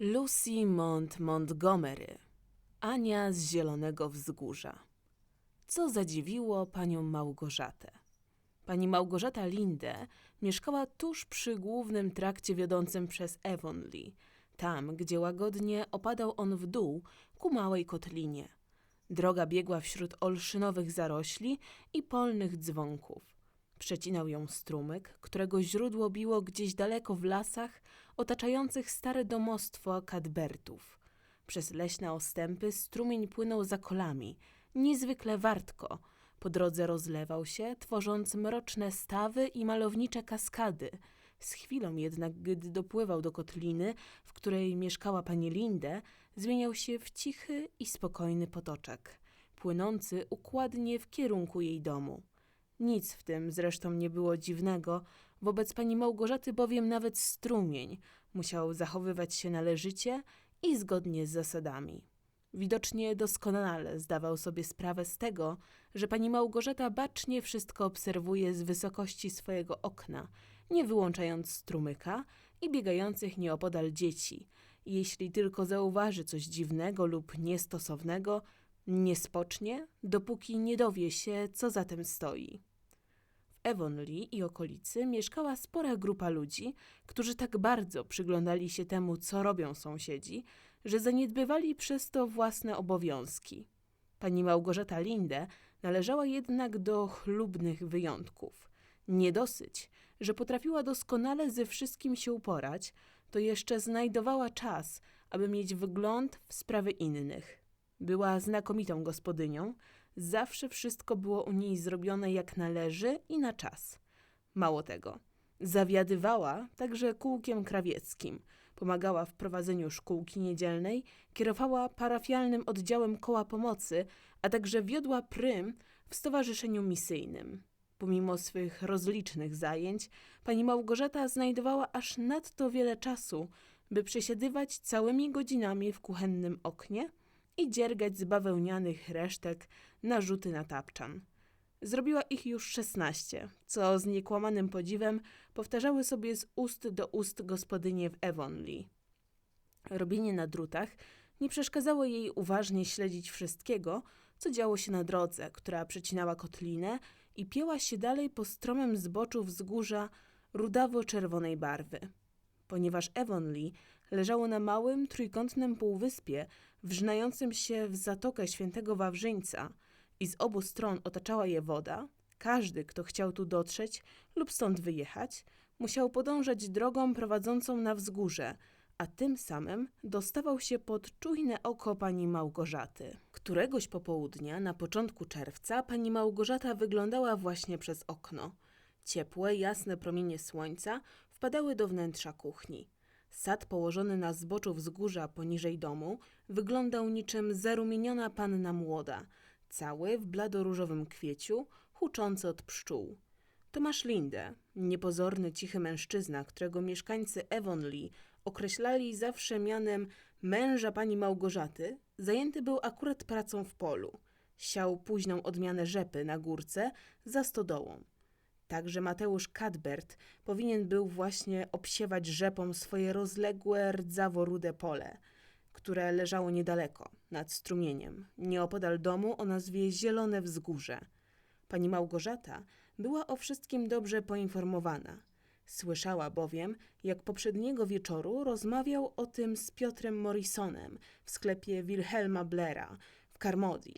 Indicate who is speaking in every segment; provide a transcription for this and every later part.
Speaker 1: Lucy Mont Montgomery, Ania z Zielonego Wzgórza. Co zadziwiło panią Małgorzatę? Pani Małgorzata Linde mieszkała tuż przy głównym trakcie wiodącym przez Avonlea, tam, gdzie łagodnie opadał on w dół ku małej kotlinie. Droga biegła wśród olszynowych zarośli i polnych dzwonków. Przecinał ją strumyk, którego źródło biło gdzieś daleko w lasach otaczających stare domostwo Cadbertów. Przez leśne ostępy strumień płynął za kolami, niezwykle wartko. Po drodze rozlewał się, tworząc mroczne stawy i malownicze kaskady. Z chwilą jednak, gdy dopływał do kotliny, w której mieszkała pani Linde, zmieniał się w cichy i spokojny potoczek, płynący układnie w kierunku jej domu. Nic w tym zresztą nie było dziwnego, wobec pani Małgorzaty bowiem nawet strumień musiał zachowywać się należycie i zgodnie z zasadami. Widocznie doskonale zdawał sobie sprawę z tego, że pani Małgorzata bacznie wszystko obserwuje z wysokości swojego okna, nie wyłączając strumyka i biegających nieopodal dzieci. Jeśli tylko zauważy coś dziwnego lub niestosownego, nie spocznie, dopóki nie dowie się, co za tym stoi. Avonlea i okolicy mieszkała spora grupa ludzi, którzy tak bardzo przyglądali się temu, co robią sąsiedzi, że zaniedbywali przez to własne obowiązki. Pani Małgorzata Linde należała jednak do chlubnych wyjątków. Nie dosyć, że potrafiła doskonale ze wszystkim się uporać, to jeszcze znajdowała czas, aby mieć wgląd w sprawy innych. Była znakomitą gospodynią, zawsze wszystko było u niej zrobione jak należy i na czas. Mało tego, zawiadywała także kółkiem krawieckim, pomagała w prowadzeniu szkółki niedzielnej, kierowała parafialnym oddziałem koła pomocy, a także wiodła prym w stowarzyszeniu misyjnym. Pomimo swych rozlicznych zajęć, pani Małgorzata znajdowała aż nadto wiele czasu, by przesiedywać całymi godzinami w kuchennym oknie i dziergać z bawełnianych resztek narzuty na tapczan. Zrobiła ich już szesnaście, co z niekłamanym podziwem powtarzały sobie z ust do ust gospodynie w Avonlea. Robienie na drutach nie przeszkadzało jej uważnie śledzić wszystkiego, co działo się na drodze, która przecinała kotlinę i pięła się dalej po stromym zboczu wzgórza rudawo-czerwonej barwy. Ponieważ Avonlea leżało na małym, trójkątnym półwyspie, wrzynającym się w zatokę świętego Wawrzyńca i z obu stron otaczała je woda, każdy, kto chciał tu dotrzeć lub stąd wyjechać, musiał podążać drogą prowadzącą na wzgórze, a tym samym dostawał się pod czujne oko pani Małgorzaty. Któregoś popołudnia, na początku czerwca, pani Małgorzata wyglądała właśnie przez okno. Ciepłe, jasne promienie słońca wpadały do wnętrza kuchni. Sad położony na zboczu wzgórza poniżej domu wyglądał niczym zarumieniona panna młoda, cały w bladoróżowym kwieciu, huczący od pszczół. Tomasz Linde, niepozorny, cichy mężczyzna, którego mieszkańcy Avonlea określali zawsze mianem męża pani Małgorzaty, zajęty był akurat pracą w polu. Siał późną odmianę rzepy na górce za stodołą. Także Mateusz Cadbert powinien był właśnie obsiewać rzepą swoje rozległe, rdzawo-rude pole, które leżało niedaleko, nad strumieniem, nieopodal domu o nazwie Zielone Wzgórze. Pani Małgorzata była o wszystkim dobrze poinformowana. Słyszała bowiem, jak poprzedniego wieczoru rozmawiał o tym z Piotrem Morrisonem w sklepie Wilhelma Blera w Carmody.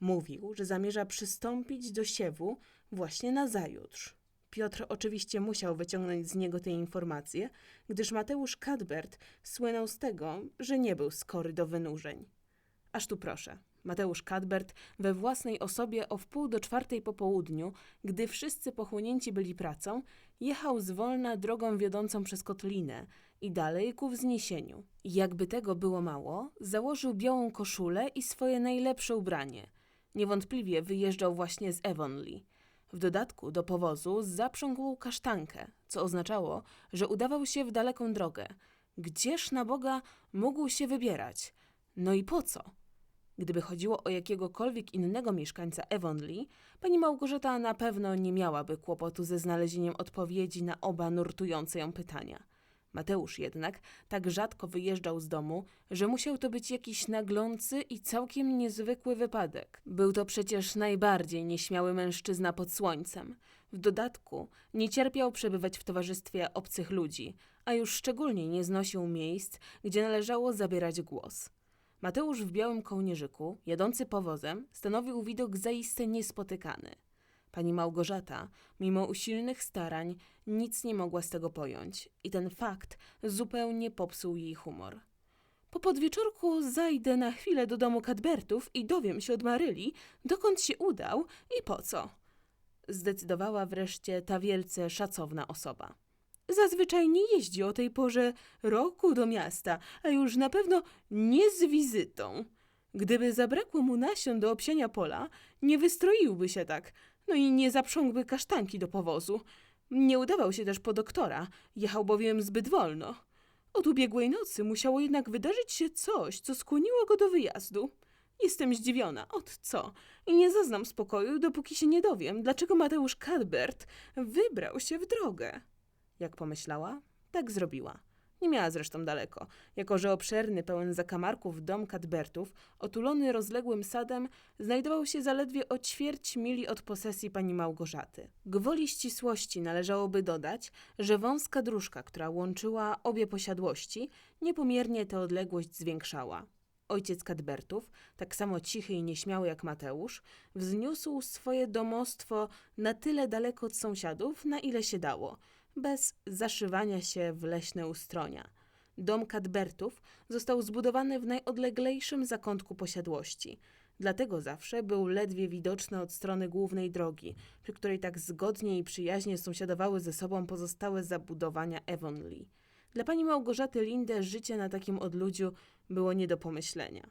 Speaker 1: Mówił, że zamierza przystąpić do siewu właśnie na zajutrz. Piotr oczywiście musiał wyciągnąć z niego te informacje, gdyż Mateusz Cadbert słynął z tego, że nie był skory do wynurzeń. Aż tu proszę. Mateusz Cadbert we własnej osobie o wpół do czwartej po południu, gdy wszyscy pochłonięci byli pracą, jechał zwolna drogą wiodącą przez kotlinę i dalej ku wzniesieniu. Jakby tego było mało, założył białą koszulę i swoje najlepsze ubranie. Niewątpliwie wyjeżdżał właśnie z Avonlea. W dodatku do powozu zaprzągł kasztankę, co oznaczało, że udawał się w daleką drogę. Gdzież na Boga mógł się wybierać? No i po co? Gdyby chodziło o jakiegokolwiek innego mieszkańca Avonlea, pani Małgorzata na pewno nie miałaby kłopotu ze znalezieniem odpowiedzi na oba nurtujące ją pytania. Mateusz jednak tak rzadko wyjeżdżał z domu, że musiał to być jakiś naglący i całkiem niezwykły wypadek. Był to przecież najbardziej nieśmiały mężczyzna pod słońcem. W dodatku nie cierpiał przebywać w towarzystwie obcych ludzi, a już szczególnie nie znosił miejsc, gdzie należało zabierać głos. Mateusz w białym kołnierzyku, jadący powozem, stanowił widok zaiste niespotykany. Pani Małgorzata, mimo usilnych starań, nic nie mogła z tego pojąć i ten fakt zupełnie popsuł jej humor. Po podwieczorku zajdę na chwilę do domu Cadbertów i dowiem się od Maryli, dokąd się udał i po co. Zdecydowała wreszcie ta wielce szacowna osoba. Zazwyczaj nie jeździ o tej porze roku do miasta, a już na pewno nie z wizytą. Gdyby zabrakło mu nasion do obsiania pola, nie wystroiłby się tak, no i nie zaprzągłby kasztanki do powozu. Nie udawał się też po doktora, jechał bowiem zbyt wolno. Od ubiegłej nocy musiało jednak wydarzyć się coś, co skłoniło go do wyjazdu. Jestem zdziwiona, od co? I nie zaznam spokoju, dopóki się nie dowiem, dlaczego Mateusz Cadbert wybrał się w drogę. Jak pomyślała, tak zrobiła. Nie miała zresztą daleko, jako że obszerny, pełen zakamarków dom Cadbertów, otulony rozległym sadem, znajdował się zaledwie o ćwierć mili od posesji pani Małgorzaty. Gwoli ścisłości należałoby dodać, że wąska dróżka, która łączyła obie posiadłości, niepomiernie tę odległość zwiększała. Ojciec Cadbertów, tak samo cichy i nieśmiały jak Mateusz, wzniósł swoje domostwo na tyle daleko od sąsiadów, na ile się dało – bez zaszywania się w leśne ustronia. Dom Cadbertów został zbudowany w najodleglejszym zakątku posiadłości. Dlatego zawsze był ledwie widoczny od strony głównej drogi, przy której tak zgodnie i przyjaźnie sąsiadowały ze sobą pozostałe zabudowania Avonlea. Dla pani Małgorzaty Lindę życie na takim odludziu było nie do pomyślenia.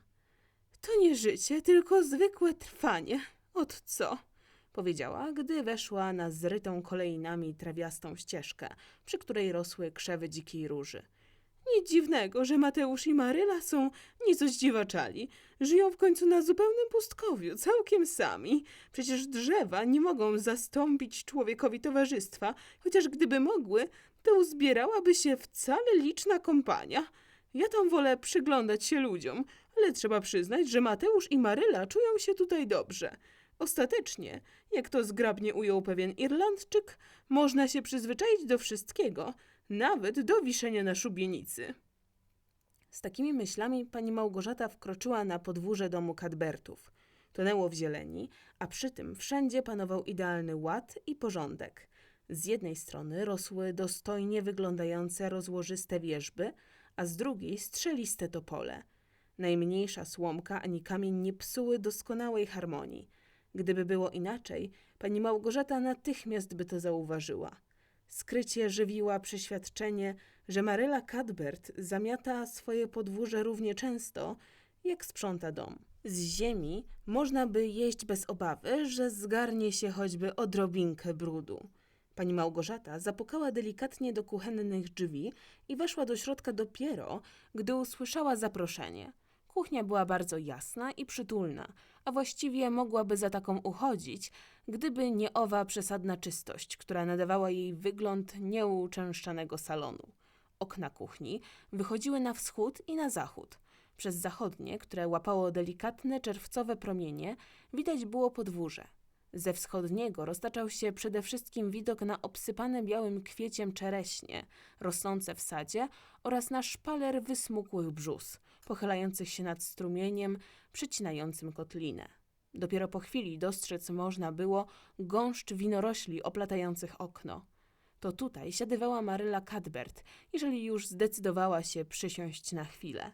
Speaker 1: To nie życie, tylko zwykłe trwanie. Od co? Powiedziała, gdy weszła na zrytą kolejnami trawiastą ścieżkę, przy której rosły krzewy dzikiej róży. Nic dziwnego, że Mateusz i Maryla są nieco zdziwaczali. Żyją w końcu na zupełnym pustkowiu, całkiem sami. Przecież drzewa nie mogą zastąpić człowiekowi towarzystwa, chociaż gdyby mogły, to uzbierałaby się wcale liczna kompania. Ja tam wolę przyglądać się ludziom, ale trzeba przyznać, że Mateusz i Maryla czują się tutaj dobrze. Ostatecznie, jak to zgrabnie ujął pewien Irlandczyk, można się przyzwyczaić do wszystkiego, nawet do wiszenia na szubienicy. Z takimi myślami pani Małgorzata wkroczyła na podwórze domu Cadbertów. Tonęło w zieleni, a przy tym wszędzie panował idealny ład i porządek. Z jednej strony rosły dostojnie wyglądające rozłożyste wierzby, a z drugiej strzeliste topole. Najmniejsza słomka ani kamień nie psuły doskonałej harmonii – Gdyby było inaczej, pani Małgorzata natychmiast by to zauważyła. Skrycie żywiła przeświadczenie, że Maryla Cadbert zamiata swoje podwórze równie często, jak sprząta dom. Z ziemi można by jeść bez obawy, że zgarnie się choćby odrobinkę brudu. Pani Małgorzata zapukała delikatnie do kuchennych drzwi i weszła do środka dopiero, gdy usłyszała zaproszenie. Kuchnia była bardzo jasna i przytulna, a właściwie mogłaby za taką uchodzić, gdyby nie owa przesadna czystość, która nadawała jej wygląd nieuczęszczanego salonu. Okna kuchni wychodziły na wschód i na zachód. Przez zachodnie, które łapało delikatne czerwcowe promienie, widać było podwórze. Ze wschodniego roztaczał się przede wszystkim widok na obsypane białym kwieciem czereśnie, rosnące w sadzie oraz na szpaler wysmukłych brzus, pochylających się nad strumieniem, przycinającym kotlinę. Dopiero po chwili dostrzec można było gąszcz winorośli oplatających okno. To tutaj siadywała Maryla Cadbert, jeżeli już zdecydowała się przysiąść na chwilę.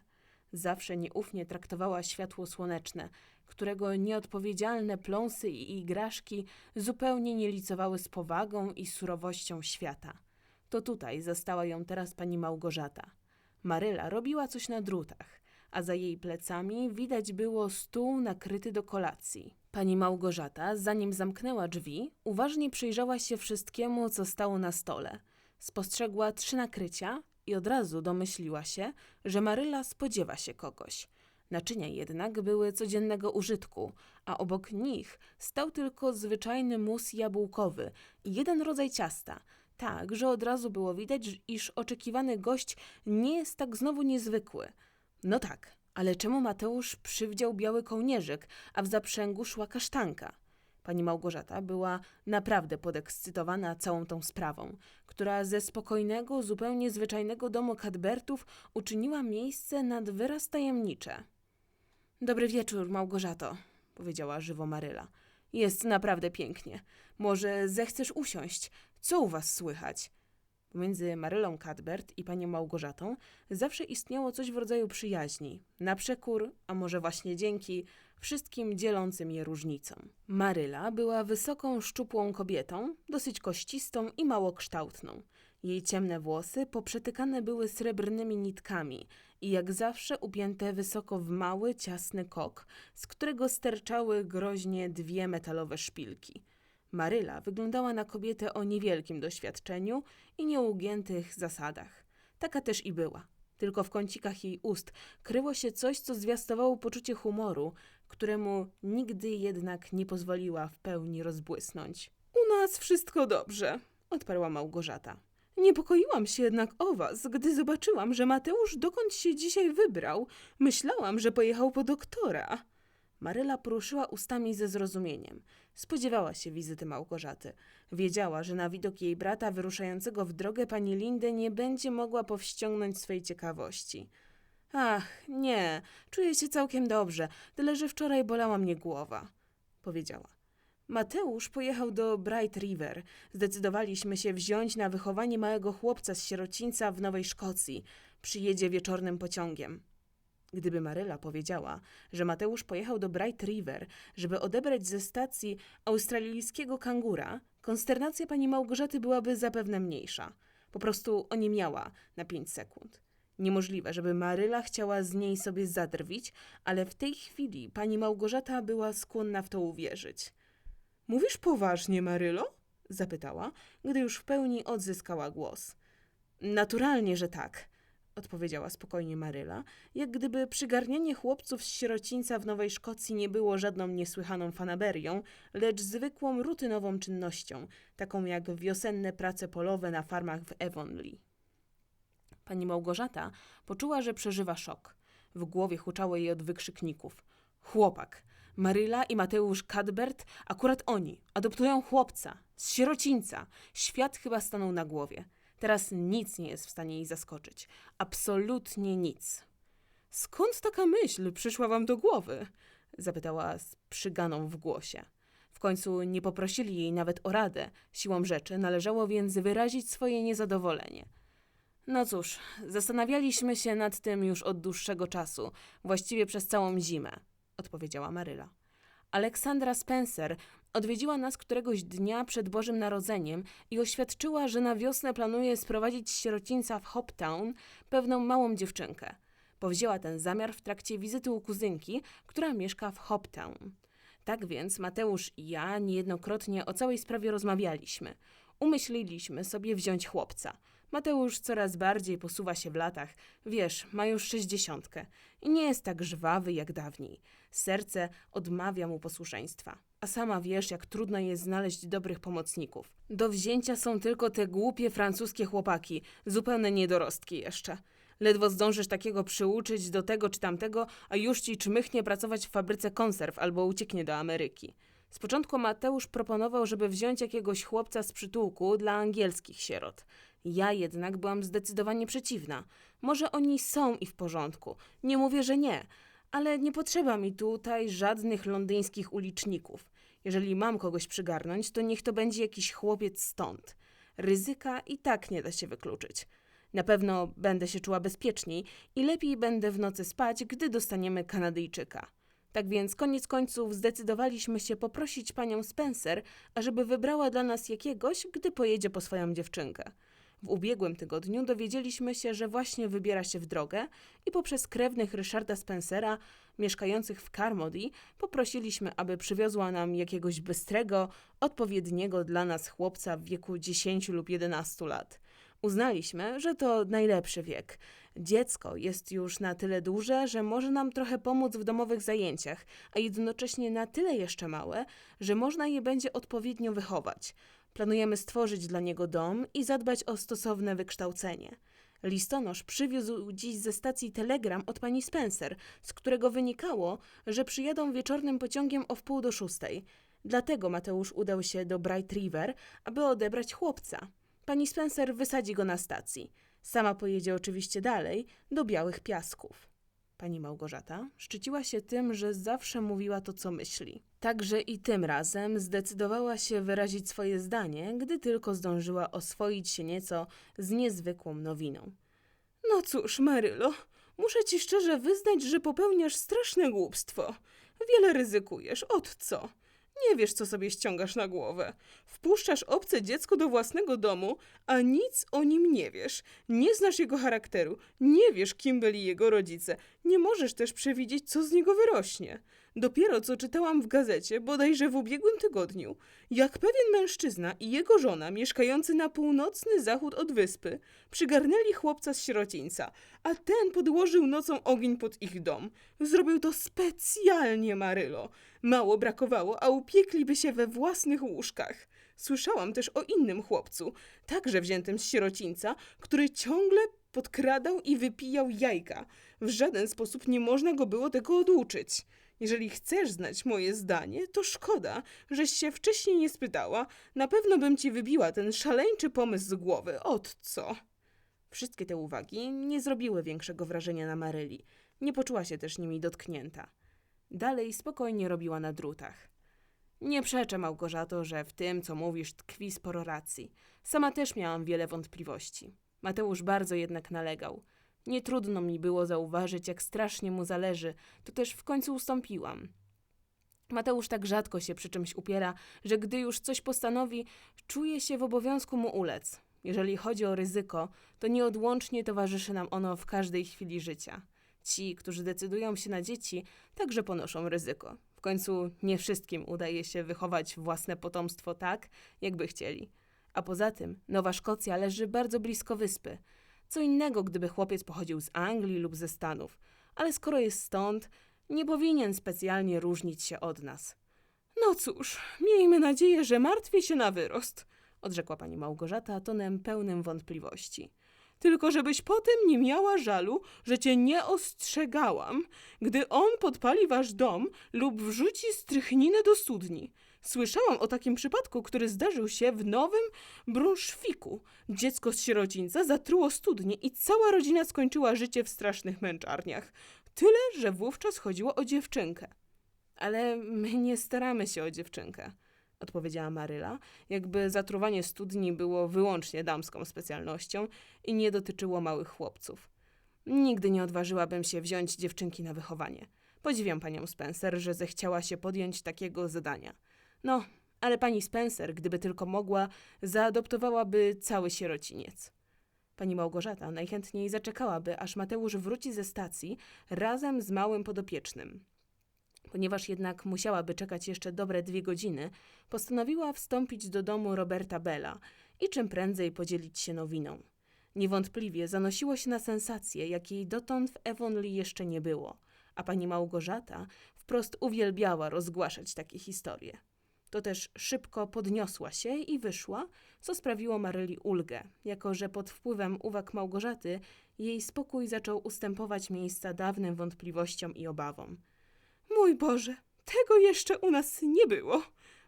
Speaker 1: Zawsze nieufnie traktowała światło słoneczne, którego nieodpowiedzialne pląsy i igraszki zupełnie nie licowały z powagą i surowością świata. To tutaj zastała ją teraz pani Małgorzata. Maryla robiła coś na drutach, a za jej plecami widać było stół nakryty do kolacji. Pani Małgorzata, zanim zamknęła drzwi, uważnie przyjrzała się wszystkiemu, co stało na stole. Spostrzegła trzy nakrycia i od razu domyśliła się, że Maryla spodziewa się kogoś. Naczynia jednak były codziennego użytku, a obok nich stał tylko zwyczajny mus jabłkowy i jeden rodzaj ciasta, Tak, że od razu było widać, iż oczekiwany gość nie jest tak znowu niezwykły. No tak, ale czemu Mateusz przywdział biały kołnierzyk, a w zaprzęgu szła kasztanka? Pani Małgorzata była naprawdę podekscytowana całą tą sprawą, która ze spokojnego, zupełnie zwyczajnego domu Cadbertów uczyniła miejsce nad wyraz tajemnicze. Dobry wieczór, Małgorzato, powiedziała żywo Maryla. Jest naprawdę pięknie. Może zechcesz usiąść? Co u was słychać? Pomiędzy Marylą Cadbert i panią Małgorzatą zawsze istniało coś w rodzaju przyjaźni, na przekór, a może właśnie dzięki wszystkim dzielącym je różnicom. Maryla była wysoką, szczupłą kobietą, dosyć kościstą i małokształtną. Jej ciemne włosy poprzetykane były srebrnymi nitkami i jak zawsze upięte wysoko w mały, ciasny kok, z którego sterczały groźnie dwie metalowe szpilki. Maryla wyglądała na kobietę o niewielkim doświadczeniu i nieugiętych zasadach. Taka też i była. Tylko w kącikach jej ust kryło się coś, co zwiastowało poczucie humoru, któremu nigdy jednak nie pozwoliła w pełni rozbłysnąć. U nas wszystko dobrze, odparła Małgorzata. Niepokoiłam się jednak o was, gdy zobaczyłam, że Mateusz dokąd się dzisiaj wybrał. Myślałam, że pojechał po doktora. Maryla poruszyła ustami ze zrozumieniem. Spodziewała się wizyty Małgorzaty. Wiedziała, że na widok jej brata wyruszającego w drogę pani Lindę nie będzie mogła powściągnąć swej ciekawości. Ach, nie, czuję się całkiem dobrze, tyle że wczoraj bolała mnie głowa, powiedziała. Mateusz pojechał do Bright River. Zdecydowaliśmy się wziąć na wychowanie małego chłopca z sierocińca w Nowej Szkocji. Przyjedzie wieczornym pociągiem. Gdyby Maryla powiedziała, że Mateusz pojechał do Bright River, żeby odebrać ze stacji australijskiego kangura, konsternacja pani Małgorzaty byłaby zapewne mniejsza. Po prostu oniemiała na pięć sekund. Niemożliwe, żeby Maryla chciała z niej sobie zadrwić, ale w tej chwili pani Małgorzata była skłonna w to uwierzyć. Mówisz poważnie, Marylo? zapytała, gdy już w pełni odzyskała głos. Naturalnie, że tak, odpowiedziała spokojnie Maryla, jak gdyby przygarnianie chłopców z sierocińca w Nowej Szkocji nie było żadną niesłychaną fanaberią, lecz zwykłą, rutynową czynnością, taką jak wiosenne prace polowe na farmach w Avonlea. Pani Małgorzata poczuła, że przeżywa szok. W głowie huczało jej od wykrzykników. Chłopak. Maryla i Mateusz Cadbert, akurat oni, adoptują chłopca, z sierocińca. Świat chyba stanął na głowie. Teraz nic nie jest w stanie jej zaskoczyć. Absolutnie nic. Skąd taka myśl przyszła wam do głowy? Zapytała z przyganą w głosie. W końcu nie poprosili jej nawet o radę. Siłą rzeczy należało więc wyrazić swoje niezadowolenie. No cóż, zastanawialiśmy się nad tym już od dłuższego czasu, właściwie przez całą zimę, odpowiedziała Maryla. Aleksandra Spencer odwiedziła nas któregoś dnia przed Bożym Narodzeniem i oświadczyła, że na wiosnę planuje sprowadzić z sierocińca w Hoptown pewną małą dziewczynkę. Powzięła ten zamiar w trakcie wizyty u kuzynki, która mieszka w Hoptown. Tak więc Mateusz i ja niejednokrotnie o całej sprawie rozmawialiśmy. Umyśliliśmy sobie wziąć chłopca. Mateusz coraz bardziej posuwa się w latach, wiesz, ma już sześćdziesiątkę i nie jest tak żwawy jak dawniej. Serce odmawia mu posłuszeństwa. A sama wiesz, jak trudno jest znaleźć dobrych pomocników. Do wzięcia są tylko te głupie francuskie chłopaki, zupełne niedorostki jeszcze. Ledwo zdążysz takiego przyuczyć do tego czy tamtego, a już ci czmychnie pracować w fabryce konserw albo ucieknie do Ameryki. Z początku Mateusz proponował, żeby wziąć jakiegoś chłopca z przytułku dla angielskich sierot. Ja jednak byłam zdecydowanie przeciwna. Może oni są i w porządku, nie mówię, że nie, ale nie potrzeba mi tutaj żadnych londyńskich uliczników. Jeżeli mam kogoś przygarnąć, to niech to będzie jakiś chłopiec stąd. Ryzyka i tak nie da się wykluczyć. Na pewno będę się czuła bezpieczniej i lepiej będę w nocy spać, gdy dostaniemy Kanadyjczyka. Tak więc koniec końców zdecydowaliśmy się poprosić panią Spencer, ażeby wybrała dla nas jakiegoś, gdy pojedzie po swoją dziewczynkę. W ubiegłym tygodniu dowiedzieliśmy się, że właśnie wybiera się w drogę i poprzez krewnych Ryszarda Spencera, mieszkających w Carmody, poprosiliśmy, aby przywiozła nam jakiegoś bystrego, odpowiedniego dla nas chłopca w wieku 10 lub 11 lat. Uznaliśmy, że to najlepszy wiek. Dziecko jest już na tyle duże, że może nam trochę pomóc w domowych zajęciach, a jednocześnie na tyle jeszcze małe, że można je będzie odpowiednio wychować. Planujemy stworzyć dla niego dom i zadbać o stosowne wykształcenie. Listonosz przywiózł dziś ze stacji telegram od pani Spencer, z którego wynikało, że przyjadą wieczornym pociągiem o wpół do szóstej. Dlatego Mateusz udał się do Bright River, aby odebrać chłopca. Pani Spencer wysadzi go na stacji. Sama pojedzie oczywiście dalej, do Białych Piasków. Pani Małgorzata szczyciła się tym, że zawsze mówiła to, co myśli. Także i tym razem zdecydowała się wyrazić swoje zdanie, gdy tylko zdążyła oswoić się nieco z niezwykłą nowiną. No cóż, Marylo, muszę ci szczerze wyznać, że popełniasz straszne głupstwo. Wiele ryzykujesz. Od co? Nie wiesz, co sobie ściągasz na głowę. Wpuszczasz obce dziecko do własnego domu, a nic o nim nie wiesz. Nie znasz jego charakteru, nie wiesz, kim byli jego rodzice. Nie możesz też przewidzieć, co z niego wyrośnie. Dopiero co czytałam w gazecie, bodajże w ubiegłym tygodniu, jak pewien mężczyzna i jego żona, mieszkający na północny zachód od wyspy, przygarnęli chłopca z sierocińca, a ten podłożył nocą ogień pod ich dom. Zrobił to specjalnie, Marylo. Mało brakowało, a upiekliby się we własnych łóżkach. Słyszałam też o innym chłopcu, także wziętym z sierocińca, który ciągle podkradał i wypijał jajka. W żaden sposób nie można go było tego oduczyć. Jeżeli chcesz znać moje zdanie, to szkoda, żeś się wcześniej nie spytała. Na pewno bym ci wybiła ten szaleńczy pomysł z głowy. Od co? Wszystkie te uwagi nie zrobiły większego wrażenia na Maryli. Nie poczuła się też nimi dotknięta. Dalej spokojnie robiła na drutach. Nie przeczę, Małgorzato, że w tym, co mówisz, tkwi sporo racji. Sama też miałam wiele wątpliwości. Mateusz bardzo jednak nalegał. Nie trudno mi było zauważyć, jak strasznie mu zależy, to też w końcu ustąpiłam. Mateusz tak rzadko się przy czymś upiera, że gdy już coś postanowi, czuje się w obowiązku mu ulec. Jeżeli chodzi o ryzyko, to nieodłącznie towarzyszy nam ono w każdej chwili życia. Ci, którzy decydują się na dzieci, także ponoszą ryzyko. W końcu nie wszystkim udaje się wychować własne potomstwo tak, jakby chcieli. A poza tym, Nowa Szkocja leży bardzo blisko wyspy. Co innego, gdyby chłopiec pochodził z Anglii lub ze Stanów, ale skoro jest stąd, nie powinien specjalnie różnić się od nas. No cóż, miejmy nadzieję, że martwię się na wyrost, odrzekła pani Małgorzata tonem pełnym wątpliwości. Tylko żebyś potem nie miała żalu, że cię nie ostrzegałam, gdy on podpali wasz dom lub wrzuci strychninę do studni. Słyszałam o takim przypadku, który zdarzył się w Nowym Brunszwiku. Dziecko z sierocińca zatruło studnię i cała rodzina skończyła życie w strasznych męczarniach. Tyle, że wówczas chodziło o dziewczynkę. Ale my nie staramy się o dziewczynkę, odpowiedziała Maryla, jakby zatruwanie studni było wyłącznie damską specjalnością i nie dotyczyło małych chłopców. Nigdy nie odważyłabym się wziąć dziewczynki na wychowanie. Podziwiam panią Spencer, że zechciała się podjąć takiego zadania. No, ale pani Spencer, gdyby tylko mogła, zaadoptowałaby cały sierociniec. Pani Małgorzata najchętniej zaczekałaby, aż Mateusz wróci ze stacji razem z małym podopiecznym. Ponieważ jednak musiałaby czekać jeszcze dobre dwie godziny, postanowiła wstąpić do domu Roberta Bella i czym prędzej podzielić się nowiną. Niewątpliwie zanosiło się na sensację, jakiej dotąd w Avonlea jeszcze nie było, a pani Małgorzata wprost uwielbiała rozgłaszać takie historie. To też szybko podniosła się i wyszła, co sprawiło Maryli ulgę, jako że pod wpływem uwag Małgorzaty jej spokój zaczął ustępować miejsca dawnym wątpliwościom i obawom. Mój Boże, tego jeszcze u nas nie było!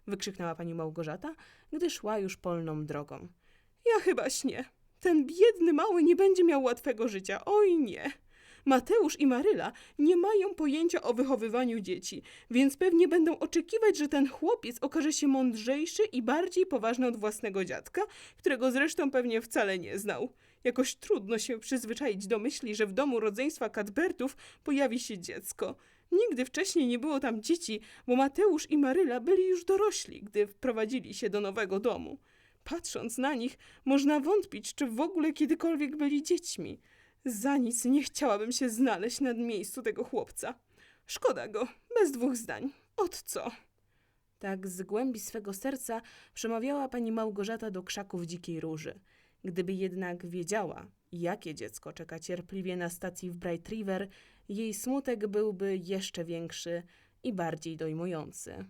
Speaker 1: wykrzyknęła pani Małgorzata, gdy szła już polną drogą. Ja chyba śnię. Ten biedny mały nie będzie miał łatwego życia. Oj nie. Mateusz i Maryla nie mają pojęcia o wychowywaniu dzieci, więc pewnie będą oczekiwać, że ten chłopiec okaże się mądrzejszy i bardziej poważny od własnego dziadka, którego zresztą pewnie wcale nie znał. Jakoś trudno się przyzwyczaić do myśli, że w domu rodzeństwa Cadbertów pojawi się dziecko. Nigdy wcześniej nie było tam dzieci, bo Mateusz i Maryla byli już dorośli, gdy wprowadzili się do nowego domu. Patrząc na nich, można wątpić, czy w ogóle kiedykolwiek byli dziećmi. Za nic nie chciałabym się znaleźć na miejscu tego chłopca. Szkoda go, bez dwóch zdań. Od co? Tak z głębi swego serca przemawiała pani Małgorzata do krzaków dzikiej róży. Gdyby jednak wiedziała, jakie dziecko czeka cierpliwie na stacji w Bright River, jej smutek byłby jeszcze większy i bardziej dojmujący.